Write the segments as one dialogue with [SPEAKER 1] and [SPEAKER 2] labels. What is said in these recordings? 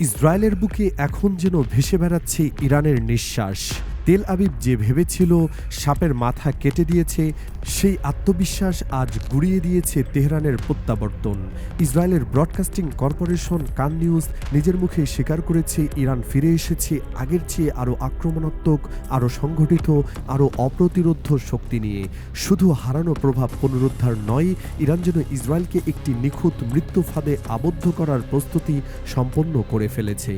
[SPEAKER 1] ইসরায়েলের বুকে এখন যেন ভেসে বেড়াচ্ছে ইরানের নিঃশ্বাস। তেল আবিব যে ভেবেছিল সাপের মাথা কেটে দিয়েছে, সেই আত্মবিশ্বাস আজ গুড়িয়ে দিয়েছে তেহরানের প্রত্যাবর্তন। ইসরায়েলের ব্রডকাস্টিং কর্পোরেশন কান নিউজ নিজের মুখে স্বীকার করেছে, ইরান ফিরে এসেছে, আগের চেয়ে আরও আক্রমণাত্মক, আরও সংগঠিত আরও অপ্রতিরোধ শক্তি নিয়ে। শুধু হারানো প্রভাব পুনরুদ্ধার নয়, ইরান যেন ইসরায়েলকে একটি নিখুঁত মৃত্যু ফাঁদে আবদ্ধ করার প্রস্তুতি সম্পন্ন করে ফেলেছে।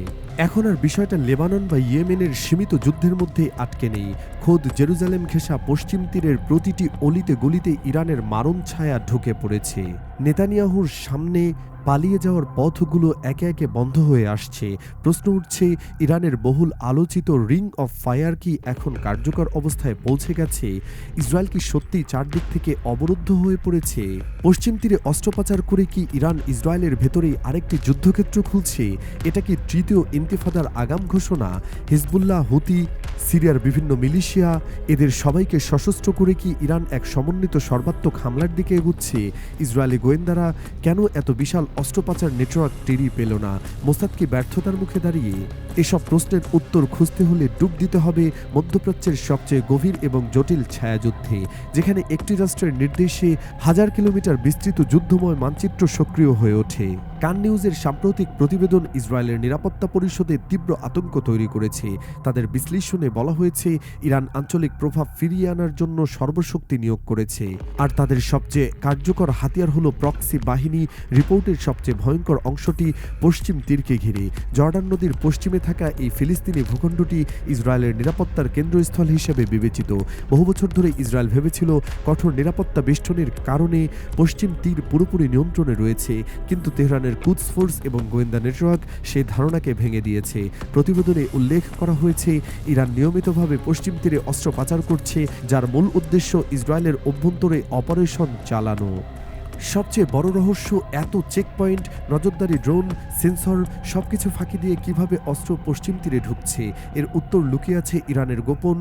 [SPEAKER 1] এখন আর বিষয়টা লেবানন বা ইয়েমেনের সীমিত যুদ্ধের মধ্যে আটকে নেই। খোদ জেরুজালেম ঘেঁষা পশ্চিম তীরের প্রতিটি অলিতে গলিতে ইরানের মারণ ছায়া ঢুকে পড়েছে। নেতানিয়াহুর সামনে পালিয়ে যাওয়ার পথগুলো একে একে বন্ধ হয়ে আসছে। প্রশ্ন উঠছে, ইরানের বহুল আলোচিত রিং অফ ফায়ার কি এখন কার্যকর অবস্থায় পৌঁছে গেছে? ইসরায়েল কি সত্যি চারদিক থেকে অবরুদ্ধ হয়ে পড়েছে? পশ্চিম তীরে অস্ত্রোপচার করে কি ইরান ইসরায়েলের ভেতরেই আরেকটি যুদ্ধক্ষেত্র খুলছে? এটা কি তৃতীয় ইন্তিফাদার আগাম ঘোষণা? হিজবুল্লাহ, হুতি, সিরিয়ার বিভিন্ন মিলিশিয়া, এদের সবাইকে সশস্ত্র করে কি ইরান এক সমন্বিত সর্বাত্মক হামলার দিকে এগুচ্ছে? ইসরায়েলি গোয়েন্দারা কেন এত বিশাল অস্ত্রোপাচার নেটওয়ার্ক টেরি পেল না? মোসাদ কি ব্যর্থতার মুখে দাঁড়িয়ে? এসব প্রশ্নের উত্তর খুঁজতে হলে ডুব দিতে হবে মধ্যপ্রাচ্যের সবচেয়ে গভীর এবং জটিল ছায়াযুদ্ধে, যেখানে একটি রাষ্ট্রের নির্দেশে হাজার কিলোমিটার বিস্তৃত যুদ্ধময় মানচিত্র সক্রিয় হয়ে ওঠে। কান নিউজের সাম্প্রতিক প্রতিবেদন ইসরায়েলের নিরাপত্তা পরিষদে তীব্র আতঙ্ক তৈরি করেছে। তাদের বিশ্লেষণে বলা হয়েছে, ইরান আঞ্চলিক প্রভাব ফিরিয়ে আনার জন্য সর্বশক্তি নিয়োগ করেছে। আর তাদের সবচেয়ে কার্যকর হাতিয়ার হল প্রক্সি বাহিনী। রিপোর্টের সবচেয়ে ভয়ঙ্কর অংশটি পশ্চিম তীরকে ঘিরে। জর্ডান নদীর পশ্চিমে থাকা এই ফিলিস্তিনি ভূখণ্ডটি ইসরায়েলের নিরাপত্তার কেন্দ্রস্থল হিসেবে বিবেচিত। বহু বছর ধরে ইসরায়েল ভেবেছিল কঠোর নিরাপত্তা বেষ্টনের কারণে পশ্চিম তীর পুরোপুরি নিয়ন্ত্রণে রয়েছে। কিন্তু তেহরানের কুদস ফোর্স এবং গোয়েন্দা নেটওয়ার্ক সেই ধারণাকে ভেঙে দিয়েছে। প্রতিবেদনে উল্লেখ করা হয়েছে, ইরান নিয়মিতভাবে পশ্চিম তীরে অস্ত্র পাচার করছে, যার মূল উদ্দেশ্য ইসরায়েলের অভ্যন্তরে অপারেশন চালানো। সবচেয়ে বড় রহস্য, এত চেকপয়েন্ট নজরদারি ড্রোন সেন্সর সবকিছু ফাঁকি দিয়ে কীভাবে অস্ত্র পশ্চিম তীরে ঢুকছে। এর উত্তর লুকিয়ে আছে ইরানের গোপন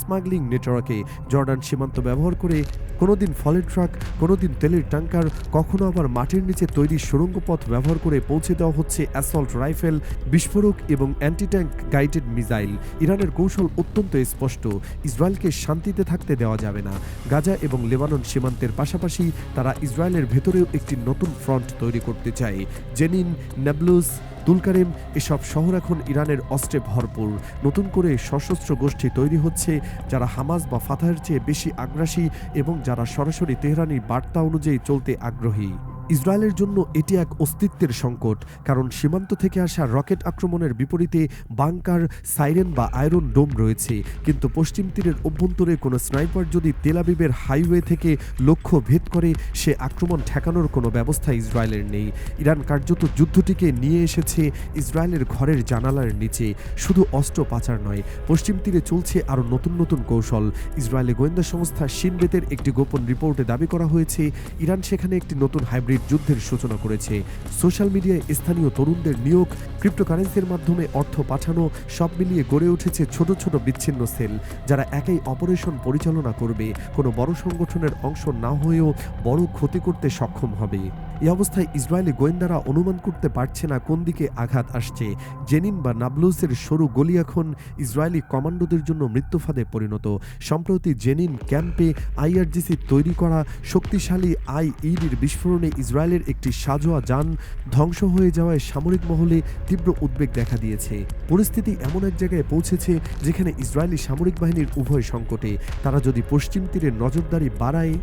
[SPEAKER 1] স্মাগলিং নেটওয়ার্কে। জর্ডান সীমান্ত ব্যবহার করে কোনোদিন ফলের ট্রাক, কোনোদিন তেলের ট্যাঙ্কার কখনো আবার মাটির নিচে তৈরি সুড়ঙ্গ পথ ব্যবহার করে পৌঁছে দেওয়া হচ্ছে অ্যাসল্ট রাইফেল বিস্ফোরক এবং অ্যান্টি ট্যাঙ্ক গাইডেড মিসাইল ইরানের কৌশল অত্যন্ত স্পষ্ট। ইসরায়েলকে শান্তিতে থাকতে দেওয়া যাবে না। গাজা এবং লেবানন সীমান্তের পাশাপাশি তারা ইসরায়েলের ভেতরেও একটি নতুন ফ্রন্ট তৈরি করতে চায় জেনিন নেবলুস তুলকারিম এসব শহর এখন ইরানের অস্ত্রে ভরপুর। নতুন করে সশস্ত্র গোষ্ঠী তৈরি হচ্ছে, যারা হামাজ বা ফাতাহের চেয়ে বেশি আগ্রাসী এবং যারা সরাসরি তেহরানির বার্তা অনুযায়ী চলতে আগ্রহী। ইসরায়েলের জন্য এটি এক অস্তিত্বের সংকট, কারণ সীমান্ত থেকে আসা রকেট আক্রমণের বিপরীতে বাংকার, সাইরেন বা আয়রন ডোম রয়েছে। কিন্তু পশ্চিম তীরের অভ্যন্তরে কোনো স্নাইপার যদি তেলাবিবের হাইওয়ে থেকে লক্ষ্য ভেদ করে, সে আক্রমণ ঠেকানোর কোনো ব্যবস্থা ইসরায়েলের নেই। ইরান কার্যত যুদ্ধটিকে নিয়ে এসেছে ইসরায়েলের ঘরের জানালার নিচে। শুধু অস্ত্র পাচার নয়, পশ্চিম তীরে চলছে আরও নতুন নতুন কৌশল। ইসরায়েলি গোয়েন্দা সংস্থা সিনবেতের একটি গোপন রিপোর্টে দাবি করা হয়েছে, ইরান সেখানে একটি নতুন হাইব্রিড যুদ্ধের সূচনা করেছে। সোশ্যাল মিডিয়ায় স্থানীয় তরুণদের নিয়োগ, ক্রিপ্টোকারেন্সির মাধ্যমে অর্থ পাঠানো, সব মিলিয়ে গড়ে উঠেছে ছোট ছোট বিচ্ছিন্ন সেল, যারা একাই অপারেশন পরিচালনা করবে। কোনো বড় সংগঠনের অংশ না হয়েও বড় ক্ষতি করতে সক্ষম হবে। এই অবস্থায় ইসরায়েলি গোয়েন্দারা অনুমান করতে পারছে না কোন দিকে আঘাত আসছে। জেনিন বা নাবলুসের সরু গলি এখন ইসরায়েলি কমান্ডোদের জন্য মৃত্যুফাদে পরিণত। সম্প্রতি জেনিন ক্যাম্পে আইআরজিসি তৈরি করা শক্তিশালী আইইডির বিস্ফোরণে ইসরায়েলের একটি সাজোয়া যান ধ্বংস হয়ে যাওয়ায় সামরিক মহলে তীব্র উদ্বেগ দেখা দিয়েছে। পরিস্থিতি এমন এক জায়গায় পৌঁছেছে যেখানে ইসরায়েলি সামরিক বাহিনীর উভয় সংকটে। তারা যদি পশ্চিম তীরে নজরদারি বাড়ায়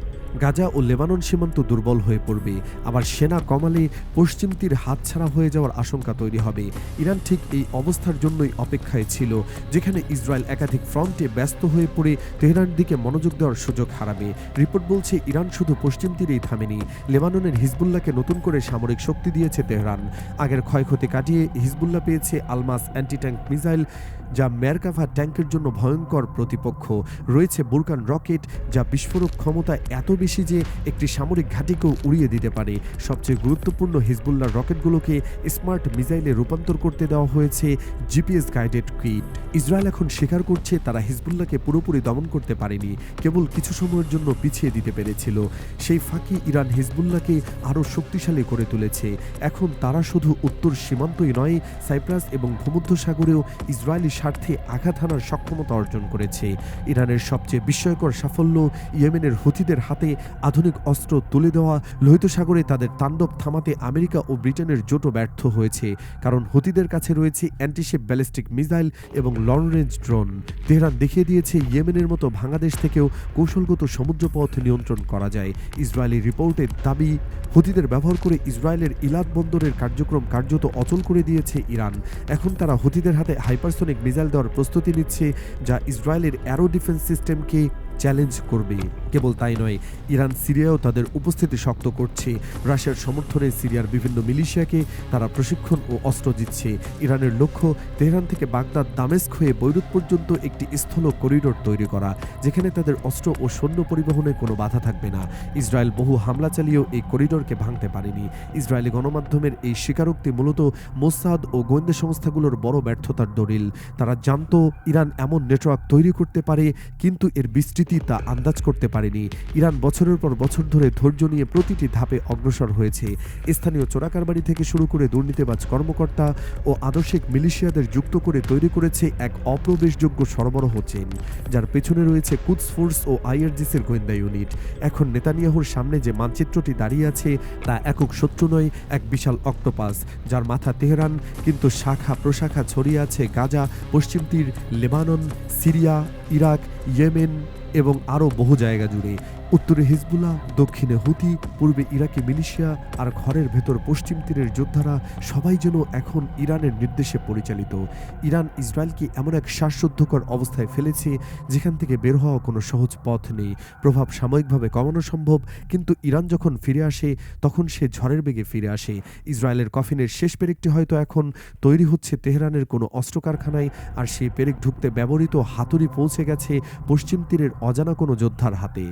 [SPEAKER 1] গাজা ও লেবানন সীমান্ত দুর্বল হয়ে পড়বে। আবার সেনা কমালে পশ্চিম তীর হাতছাড়া হয়ে যাওয়ার আশঙ্কা তৈরি হবে। ইরান ঠিক এই অবস্থার জন্যই অপেক্ষায় ছিল, যেখানে ইসরায়েল একাধিক ফ্রন্টে ব্যস্ত হয়ে পড়ে তেহরান দিকে মনোযোগ দেওয়ার সুযোগ হারাবে। রিপোর্ট বলছে, ইরান শুধু পশ্চিম তীরেই থামেনি, লেবাননের হিজবুল্লাহকে নতুন করে সামরিক শক্তি দিয়েছে তেহরান। আগের ক্ষয়ক্ষতি কাটিয়ে হিজবুল্লাহ পেয়েছে আলমাস অ্যান্টি ট্যাঙ্ক মিসাইল, যা মেরকাভা ট্যাঙ্কের জন্য ভয়ঙ্কর প্রতিপক্ষ। রয়েছে বুরকান রকেট, যা বিস্ফোরক ক্ষমতা এত বেশি যে একটি সামরিক ঘাঁটিকেও উড়িয়ে দিতে পারে। সবচেয়ে গুরুত্বপূর্ণ হিজবুল্লার রকেটগুলোকে স্মার্ট মিসাইলে রূপান্তর করতে দেওয়া হয়েছে জিপিএস গাইডেড কিট ইসরায়েল এখন স্বীকার করছে তারা হিজবুল্লাহকে পুরোপুরি দমন করতে পারেনি, কেবল কিছু সময়ের জন্য পিছিয়ে দিতে পেরেছিল। সেই ফাঁকি ইরান হিজবুল্লাহকে আরও শক্তিশালী করে তুলেছে। এখন তারা শুধু উত্তর সীমান্তই নয়, সাইপ্রাস এবং ভূমধ্যসাগরেও ইসরায়েলি স্বার্থে আঘাত হানার সক্ষমতা অর্জন করেছে। ইরানের সবচেয়ে বিস্ময়কর সাফল্য ইয়েমেনের হুথিদের হাতে আধুনিক অস্ত্র তুলে দেওয়া লোহিত সাগরে তাদের তাণ্ডব থামাতে আমেরিকা ও ব্রিটেনের জোটও ব্যর্থ হয়েছে। কারণ হুতিদের কাছে রয়েছে অ্যান্টিশিপ ব্যালিস্টিক মিসাইল এবং লং রেঞ্জ ড্রোন। তেহরান দেখিয়ে দিয়েছে, ইয়েমেনের মতো ভাঙাদেশ থেকেও কৌশলগত সমুদ্রপথ নিয়ন্ত্রণ করা যায়। ইসরায়েলি রিপোর্টের দাবি, হুতিদের ব্যবহার করে ইসরায়েলের ইলাদ বন্দরের কার্যক্রম কার্যত অচল করে দিয়েছে ইরান। এখন তারা হুতিদের হাতে হাইপারসোনিক মিসাইল দেওয়ার প্রস্তুতি নিচ্ছে, যা ইসরায়েলের অ্যারো ডিফেন্স সিস্টেমকে চ্যালেঞ্জ করবে। কেবল তাই নয়, ইরান সিরিয়াও তাদের উপস্থিতি শক্ত করছে। রাশিয়ার সমর্থনে সিরিয়ার বিভিন্ন মিলিশিয়াকে তারা প্রশিক্ষণ ও অস্ত্র দিচ্ছে। ইরানের লক্ষ্য, তেহরান থেকে বাগদাদ, দামেস্ক হয়ে বৈরুত পর্যন্ত একটি স্থল করিডোর তৈরি করা, যেখানে তাদের অস্ত্র ও সৈন্য পরিবহনে কোনো বাধা থাকবে না। ইসরায়েল বহু হামলা চালিয়েও এই করিডোরকে ভাঙতে পারেনি। ইসরায়েলি গণমাধ্যমের এই স্বীকারোক্তি মূলত মোসাদ ও গোয়েন্দা সংস্থাগুলোর বড় ব্যর্থতার দলিল। তারা জানতো, ইরান এমন নেটওয়ার্ক তৈরি করতে পারে, কিন্তু এর বিস্তৃতি তা আন্দাজ করতে পারেনি। ইরান বছরের পর বছর ধরে ধৈর্য নিয়ে প্রতিটি ধাপে অগ্রসর হয়েছে। স্থানীয় চোরাকারবারি থেকে শুরু করে দুর্নীতিবাজ কর্মকর্তা ও আদর্শিক মিলিশিয়াদের যুক্ত করে তৈরি করেছে এক অপ্রবেশযোগ্য সরবরাহ চেন যার পেছনে রয়েছে কুদস ফোর্স ও আইআরজিসির গোয়েন্দা ইউনিট। এখন নেতানিয়াহুর সামনে যে মানচিত্রটি দাঁড়িয়ে আছে, তা একক শত্রু নয়, এক বিশাল অক্টোপাস, যার মাথা তেহরান, কিন্তু শাখা প্রশাখা ছড়িয়ে আছে গাজা, পশ্চিম তীর, লেবানন, সিরিয়া, ইরাক, ইয়েমেন এবং আরও বহু জায়গা জুড়ে উত্তরে হিজবুল্লাহ, দক্ষিণে হুতি, পূর্বে ইরাকি মিলিশিয়া আর ঘরের ভেতর পশ্চিম তীরের যোদ্ধারা সবাই যেন এখন ইরানের নির্দেশে পরিচালিত। ইরান ইসরায়েলকে এমন এক শ্বাসরুদ্ধকর অবস্থায় ফেলেছে যেখান থেকে বের হওয়া কোনো সহজ পথ নেই। প্রভাব সাময়িকভাবে কমানো সম্ভব, কিন্তু ইরান যখন ফিরে আসে, তখন সে ঝড়ের বেগে ফিরে আসে। ইসরায়েলের কফিনের শেষ পেরেকটি হয়তো এখন তৈরি হচ্ছে তেহরানের কোনো অস্ত্র কারখানায় আর সেই পেরেক ঢুকতে ব্যবহৃত হাতুড়ি পৌঁছে গেছে পশ্চিম তীরের অজানা কোনো যোদ্ধার হাতে।